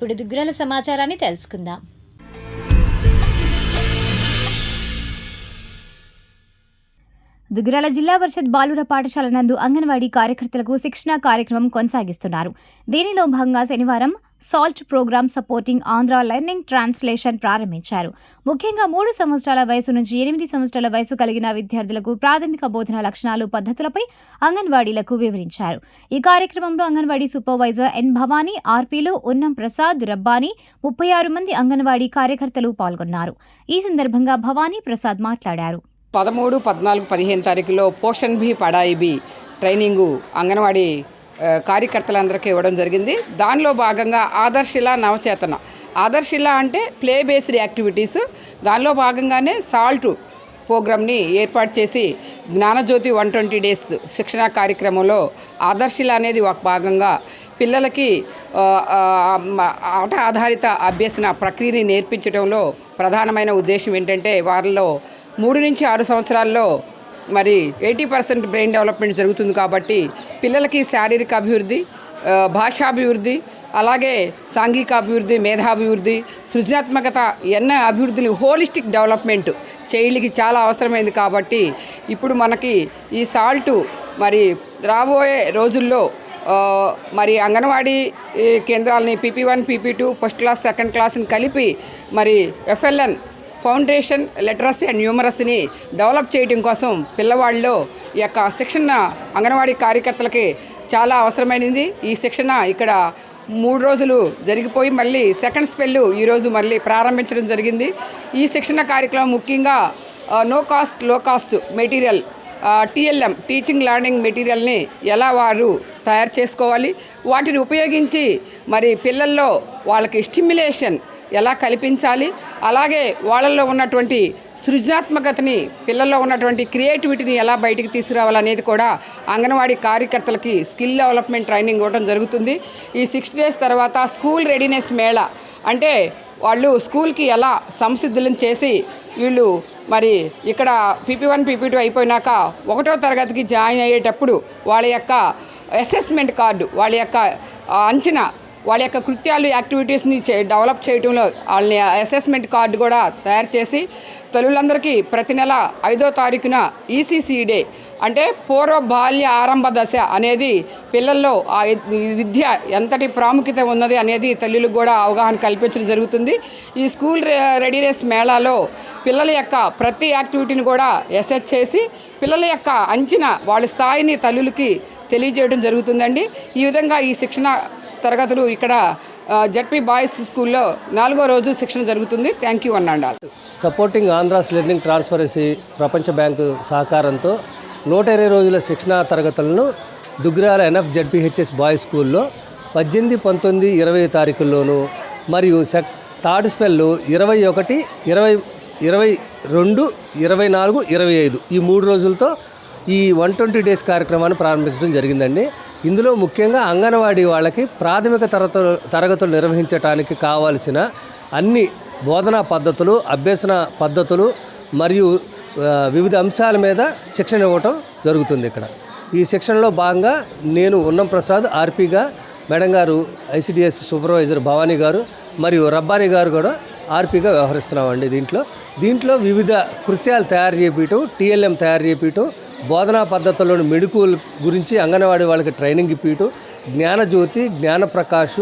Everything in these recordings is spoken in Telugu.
ఇప్పుడు దుగ్గురాల సమాచారాన్ని తెలుసుకుందాం. దుగ్గిరాల జిల్లా పరిషత్ బాలుర పాఠశాల నందు అంగన్వాడీ కార్యకర్తలకు శిక్షణా కార్యక్రమం కొనసాగిస్తున్నారు. దీనిలో భాగంగా శనివారం SALT program supporting Andhra learning translation ప్రారంభించారు. ముఖ్యంగా మూడు సంవత్సరాల వయసు నుంచి ఎనిమిది సంవత్సరాల వయసు కలిగిన విద్యార్థులకు ప్రాథమిక బోధన లక్షణాలు పద్ధతులపై అంగన్వాడీలకు వివరించారు. ఈ కార్యక్రమంలో అంగన్వాడీ సూపర్వైజర్ ఎన్ భవానీ ఆర్పీలు ఉన్నం ప్రసాద్ రబ్బానీ ముప్పై ఆరు మంది అంగన్వాడీ కార్యకర్తలు పాల్గొన్నారు. ఈ సందర్భంగా భవానీ ప్రసాద్ మాట్లాడారు. పదమూడు పద్నాలుగు పదిహేను తారీఖులో పోషణ్ బి పడాయి బి ట్రైనింగు అంగన్వాడీ కార్యకర్తలందరికీ ఇవ్వడం జరిగింది. దానిలో భాగంగా ఆదర్శిలా నవచేతన. ఆదర్శిలా అంటే ప్లే బేస్డ్ యాక్టివిటీస్. దానిలో భాగంగానే సాల్ట్ ప్రోగ్రామ్ని ఏర్పాటు చేసి జ్ఞానజ్యోతి వన్ ట్వంటీ డేస్ శిక్షణా కార్యక్రమంలో ఆదర్శిల అనేది ఒక భాగంగా పిల్లలకి ఆట ఆధారిత అభ్యసన ప్రక్రియని నేర్పించడంలో ప్రధానమైన ఉద్దేశం ఏంటంటే వారిలో మూడు నుంచి ఆరు సంవత్సరాల్లో మరి ఎయిటీ పర్సెంట్ బ్రెయిన్ డెవలప్మెంట్ జరుగుతుంది కాబట్టి పిల్లలకి శారీరక అభివృద్ధి భాషాభివృద్ధి అలాగే సాంఘిక అభివృద్ధి మేధాభివృద్ధి సృజనాత్మకత ఎన్న అభివృద్ధిని హోలిస్టిక్ డెవలప్మెంట్ చైల్డ్కి చాలా అవసరమైంది కాబట్టి ఇప్పుడు మనకి ఈ సాల్ట్ మరి రాబోయే రోజుల్లో మరి anganwadi కేంద్రాలని PP one PP two first class second క్లాస్ని కలిపి మరి ఎఫ్ఎల్ఎన్ ఫౌండేషన్ లిటరసీ అండ్ న్యూమరసీని డెవలప్ చేయడం కోసం పిల్లవాళ్ళలో ఈ యొక్క శిక్షణ అంగన్వాడీ కార్యకర్తలకి చాలా అవసరమైనది ఈ శిక్షణ ఇక్కడ మూడు రోజులు జరిగిపోయి మళ్ళీ సెకండ్ స్పెల్లు ఈరోజు మళ్ళీ ప్రారంభించడం జరిగింది. ఈ శిక్షణ కార్యక్రమం ముఖ్యంగా నో కాస్ట్లో cost material TLM teaching learning మెటీరియల్ని ఎలా వారు తయారు చేసుకోవాలి వాటిని ఉపయోగించి మరి పిల్లల్లో వాళ్ళకి స్టిమ్యులేషన్ ఎలా కల్పించాలి? అలాగే వాళ్ళల్లో ఉన్నటువంటి సృజనాత్మకతని పిల్లల్లో ఉన్నటువంటి క్రియేటివిటీని ఎలా బయటికి తీసుకురావాలనేది కూడా అంగన్వాడీ కార్యకర్తలకి స్కిల్ డెవలప్మెంట్ ట్రైనింగ్ ఇవ్వడం జరుగుతుంది. ఈ సిక్స్ డేస్ తర్వాత స్కూల్ రెడీనెస్ మేళా. అంటే వాళ్ళు స్కూల్కి ఎలా సంసిద్ధులను చేసి వీళ్ళు మరి ఇక్కడ పీపీ వన్ పీపీ టూ అయిపోయినాక ఒకటో తరగతికి జాయిన్ అయ్యేటప్పుడు వాళ్ళ యొక్క అసెస్మెంట్ కార్డు వాళ్ళ యొక్క అంచనా వాళ్ళ యొక్క కృత్యాలు యాక్టివిటీస్ని చే డెవలప్ చేయడంలో వాళ్ళని అసెస్మెంట్ కార్డు కూడా తయారు చేసి తల్లులందరికీ ప్రతి నెల ఐదో తారీఖున ఈసీసీ డే అంటే పూర్వ బాల్య ఆరంభ దశ అనేది పిల్లల్లో ఆ ఈ విద్య ఎంతటి ప్రాముఖ్యత ఉన్నది అనేది తల్లులకు కూడా అవగాహన కల్పించడం జరుగుతుంది. ఈ స్కూల్ రెడీనెస్ మేళాలో పిల్లల యొక్క ప్రతి యాక్టివిటీని కూడా ఎసెస్ చేసి పిల్లల యొక్క అంచనా వాళ్ళ స్థాయిని తల్లులకి తెలియజేయడం జరుగుతుందండి. ఈ విధంగా ఈ శిక్షణ తరగతులు ఇక్కడ జడ్పీ బాయ్స్ స్కూల్లో నాలుగో రోజు శిక్షణ జరుగుతుంది. థ్యాంక్ యూ అన్నాండాల్. సపోర్టింగ్ ఆంధ్రాస్ లెర్నింగ్ ట్రాన్స్పరెన్సీ ప్రపంచ బ్యాంకు సహకారంతో నూట ఇరవై రోజుల శిక్షణా తరగతులను దుగ్రాల ఎన్ఎఫ్ జడ్పీహెచ్ఎస్ బాయ్స్ స్కూల్లో పద్దెనిమిది పంతొమ్మిది ఇరవై తారీఖుల్లోనూ మరియు సెక్ థర్డ్ స్పెల్ ఇరవై ఒకటి ఇరవై ఇరవై రెండు ఇరవై నాలుగు ఇరవై ఐదు ఈ మూడు రోజులతో ఈ వన్ ట్వంటీ డేస్ కార్యక్రమాన్ని ప్రారంభించడం జరిగిందండి. ఇందులో ముఖ్యంగా అంగన్వాడీ వాళ్ళకి ప్రాథమిక తరగతులు తరగతులు నిర్వహించడానికి కావాల్సిన అన్ని బోధనా పద్ధతులు అభ్యసన పద్ధతులు మరియు వివిధ అంశాల మీద శిక్షణ ఇవ్వటం జరుగుతుంది ఇక్కడ. ఈ శిక్షణలో భాగంగా నేను ఉన్నం Prasad ఆర్పీగా madam garu ICDS supervisor Bhavani garu మరియు రబ్బానీ గారు కూడా ఆర్పీగా వ్యవహరిస్తున్నామండి దీంట్లో. దీంట్లో వివిధ కృత్యాలు తయారు చేపించటం టీఎల్ఎం తయారు చేపించటం బోధనా పద్ధతుల్లోని మెడుకుల గురించి అంగన్వాడీ వాళ్ళకి ట్రైనింగ్ ఇప్పించటం జ్ఞానజ్యోతి జ్ఞానప్రకాష్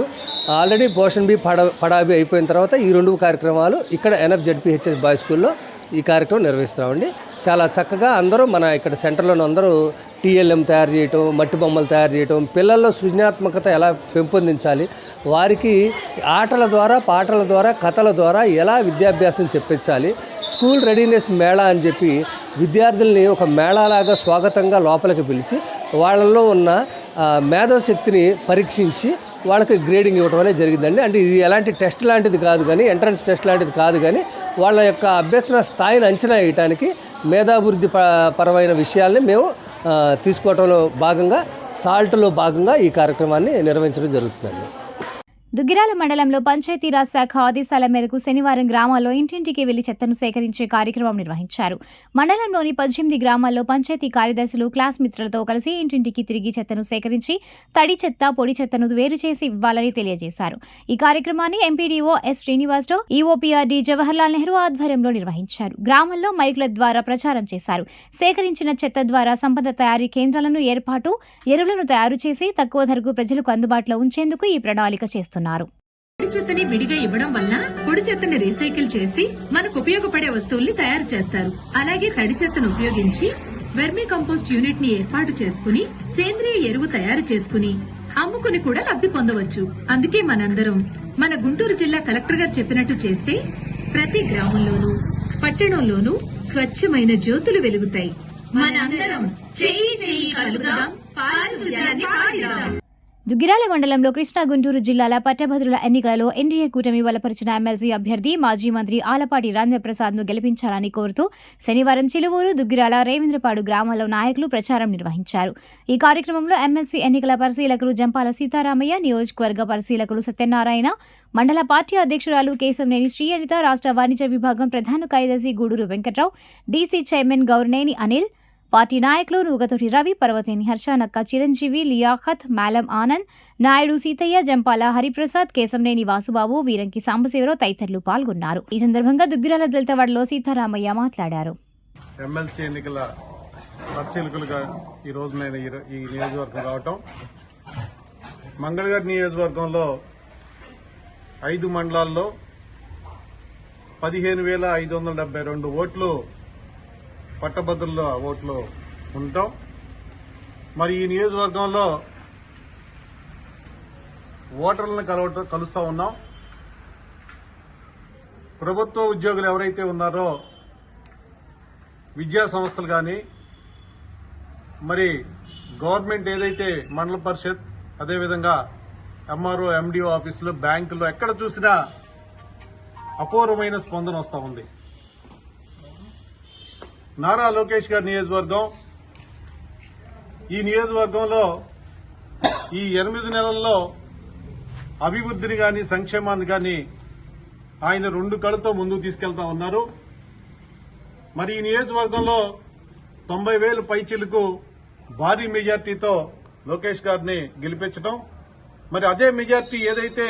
ఆల్రెడీ పోషన్ బి పడ పడాబి అయిపోయిన తర్వాత ఈ రెండు కార్యక్రమాలు ఇక్కడ ఎన్ఎఫ్జెడ్పిహెచ్ఎస్ బాయ్ స్కూల్లో ఈ కార్యక్రమం నిర్వహిస్తామండి. చాలా చక్కగా అందరూ మన ఇక్కడ సెంటర్లోని అందరూ టీఎల్ఎం తయారు చేయటం మట్టి బొమ్మలు తయారు చేయటం పిల్లల్లో సృజనాత్మకత ఎలా పెంపొందించాలి వారికి ఆటల ద్వారా పాటల ద్వారా కథల ద్వారా ఎలా విద్యాభ్యాసం చెప్పించాలి స్కూల్ రెడీనెస్ మేళా అని చెప్పి విద్యార్థుల్ని ఒక మేళాలాగా స్వాగతంగా లోపలికి పిలిచి వాళ్ళల్లో ఉన్న మేధోశక్తిని పరీక్షించి వాళ్ళకి గ్రేడింగ్ ఇవ్వడం అనేది జరిగిందండి. అంటే ఇది ఎలాంటి టెస్ట్ లాంటిది కాదు కానీ ఎంట్రన్స్ టెస్ట్ లాంటిది కాదు కానీ వాళ్ళ యొక్క అభ్యసన స్థాయిని అంచనా వేయటానికి మేధాభివృద్ధి ప పరమైన విషయాల్ని మేము తీసుకోవటంలో తీసుకోవడంలో భాగంగా సాల్ట్లో భాగంగా ఈ కార్యక్రమాన్ని నిర్వహించడం జరుగుతుందండి. దుగ్గిరాల మండలంలో పంచాయతీరాజ్ శాఖ ఆదేశాల మేరకు శనివారం గ్రామాల్లో ఇంటింటికి వెళ్ళి చెత్తను సేకరించే కార్యక్రమం నిర్వహించారు. మండలంలోని పద్దెనిమిది గ్రామాల్లో పంచాయతీ కార్యదర్శులు క్లాస్ మిత్రులతో కలిసి ఇంటింటికి తిరిగి చెత్తను సేకరించి తడి చెత్త పొడి చెత్తను వేరు చేసి ఇవ్వాలని తెలియజేశారు. ఈ కార్యక్రమాన్ని MPDO S Srinivasarao EOPRD Jawaharlal Nehru ఆధ్వర్యంలో నిర్వహించారు. గ్రామంలో మైకుల ద్వారా ప్రచారం చేశారు. సేకరించిన చెత్త ద్వారా సంపద తయారీ కేంద్రాలను ఏర్పాటు ఎరువులను తయారు చేసి తక్కువ ధరకు ప్రజలకు అందుబాటులో ఉంచేందుకు ఈ ప్రణాళిక చేస్తున్నారు. పొడి చెత్తని విడిగా ఇవ్వడం వల్ల పొడి చెత్తని రీసైకిల్ చేసి మనకు ఉపయోగపడే వస్తువుల్ని తయారు చేస్తారు. అలాగే తడి చెత్తను ఉపయోగించి వెర్మీ కంపోస్ట్ యూనిట్ని ఏర్పాటు చేసుకుని సేంద్రియ ఎరువు తయారు చేసుకుని అమ్ముకుని కూడా లబ్ధి పొందవచ్చు. అందుకే మనందరం మన గుంటూరు జిల్లా కలెక్టర్ గారు చెప్పినట్టు చేస్తే ప్రతి గ్రామంలోనూ పట్టణంలోనూ స్వచ్ఛమైన జ్యోతులు వెలుగుతాయి. మనందరం చెయ్యి చెయ్యి కలుగుదాం పారిశుద్ధ్యాన్ని దుగ్గిరాల మండలంలో కృష్ణా గుంటూరు జిల్లాల పట్టభద్రుల ఎన్నికలలో ఎన్డీఏ కూటమి బలపరిచిన ఎమ్మెల్సీ అభ్యర్థి మాజీ మంత్రి ఆలపాటి రాజేంద్రప్రసాద్ను గెలిపించాలని కోరుతూ శనివారం చిలువూరు దుగ్గిరాల రేవేంద్రపాడు గ్రామాల్లో నాయకులు ప్రచారం నిర్వహించారు. ఈ కార్యక్రమంలో ఎమ్మెల్సీ ఎన్నికల పరిశీలకులు జంపాల సీతారామయ్య నియోజకవర్గ పరిశీలకులు సత్యనారాయణ మండల పార్టీ అధ్యక్షురాలు కేశవనేని శ్రీ అనిత రాష్ట్ర వాణిజ్య విభాగం ప్రధాన కార్యదర్శి Guduru Venkatrao DC chairman Gouraneni Anil party నాయకులు నూగతోటి రవి పర్వతేని హర్షానక్క చిరంజీవి లియాఖత్ మాలం ఆనంద్ నాయుడు సీతయ్య జంపాల హరిప్రసాద్ కేశంనేని వాసుబాబు వీరంకి సాంబశివరావు తదితరులు పాల్గొన్నారు. ఈ సందర్భంగా దుగ్గిరాల దళితవాడలో సీతారామయ్య మాట్లాడారు. ఎమ్మెల్సీ ఎన్నికల పరిశీలకులుగా ఈరోజు నేను ఈ నియోజకవర్గం రావటం. మంగళగారి నియోజకవర్గంలో ఐదు మండలాల్లో పదిహేను వేల ఐదు వందల డెబ్బై రెండు ఓట్లు పట్టభద్రుల ఓట్లు ఉంటాం. మరి ఈ నియోజకవర్గంలో ఓటర్లను కలవటం కలుస్తూ ఉన్నాం. ప్రభుత్వ ఉద్యోగులు ఎవరైతే ఉన్నారో విద్యా సంస్థలు కానీ మరి గవర్నమెంట్ ఏదైతే మండల పరిషత్ అదేవిధంగా ఎంఆర్ఓ ఎండిఓ ఆఫీసులు బ్యాంకులు ఎక్కడ చూసినా అపూర్వమైన స్పందన వస్తూ ఉంది. నారా లోకేష్ గారి నియోజకవర్గం. ఈ నియోజకవర్గంలో ఈ ఎనిమిది నెలల్లో అభివృద్ధిని కానీ సంక్షేమాన్ని కానీ ఆయన రెండు కళ్ళతో ముందుకు తీసుకెళ్తా ఉన్నారు. మరి ఈ నియోజకవర్గంలో తొంభై వేలు పైచీలకు భారీ మెజార్టీతో లోకేష్ గారిని గెలిపించడం మరి అదే మెజార్టీ ఏదైతే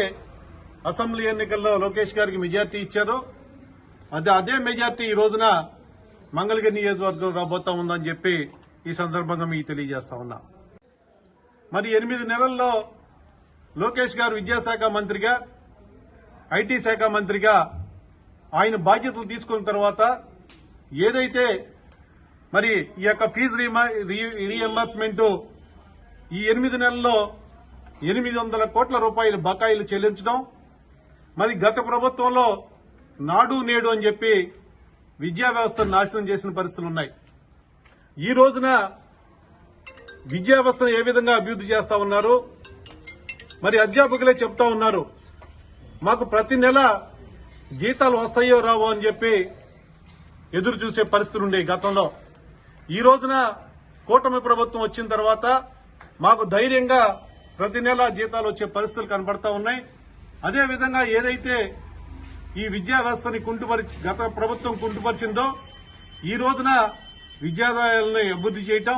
అసెంబ్లీ ఎన్నికల్లో లోకేష్ గారికి మెజార్టీ ఇచ్చారో అదే అదే మెజార్టీ ఈ రోజున మంగళగిరి నియోజకవర్గం రాబోతా ఉందని చెప్పి ఈ సందర్భంగా మీకు తెలియజేస్తా ఉన్నా. మరి ఎనిమిది నెలల్లో లోకేష్ గారు విద్యాశాఖ మంత్రిగా ఐటీ శాఖ మంత్రిగా ఆయన బాధ్యతలు తీసుకున్న తర్వాత ఏదైతే మరి ఈ యొక్క ఫీజు రీఎంబర్స్మెంట్ ఈ ఎనిమిది నెలల్లో ఎనిమిది వందల కోట్ల రూపాయల బకాయిలు చెల్లించడం మరి గత ప్రభుత్వంలో నాడు నేడు అని చెప్పి విద్యా వ్యవస్థను నాశనం చేసిన పరిస్థితులు ఉన్నాయి. ఈ రోజున విద్యా వ్యవస్థను ఏ విధంగా అభివృద్ధి చేస్తా ఉన్నారు? మరి అధ్యాపకులే చెప్తా ఉన్నారు మాకు ప్రతి నెల జీతాలు వస్తాయో రావో అని చెప్పి ఎదురు చూసే పరిస్థితులు ఉండే గతంలో. ఈ రోజున కూటమి ప్రభుత్వం వచ్చిన తర్వాత మాకు ధైర్యంగా ప్రతి నెల జీతాలు వచ్చే పరిస్థితులు కనబడతా ఉన్నాయి. అదేవిధంగా ఏదైతే ఈ విద్యా వ్యవస్థని కుంటుపరిచి గత ప్రభుత్వం కుంటుపరిచిందో ఈ రోజున విద్యాలయాలను అభివృద్ధి చేయటం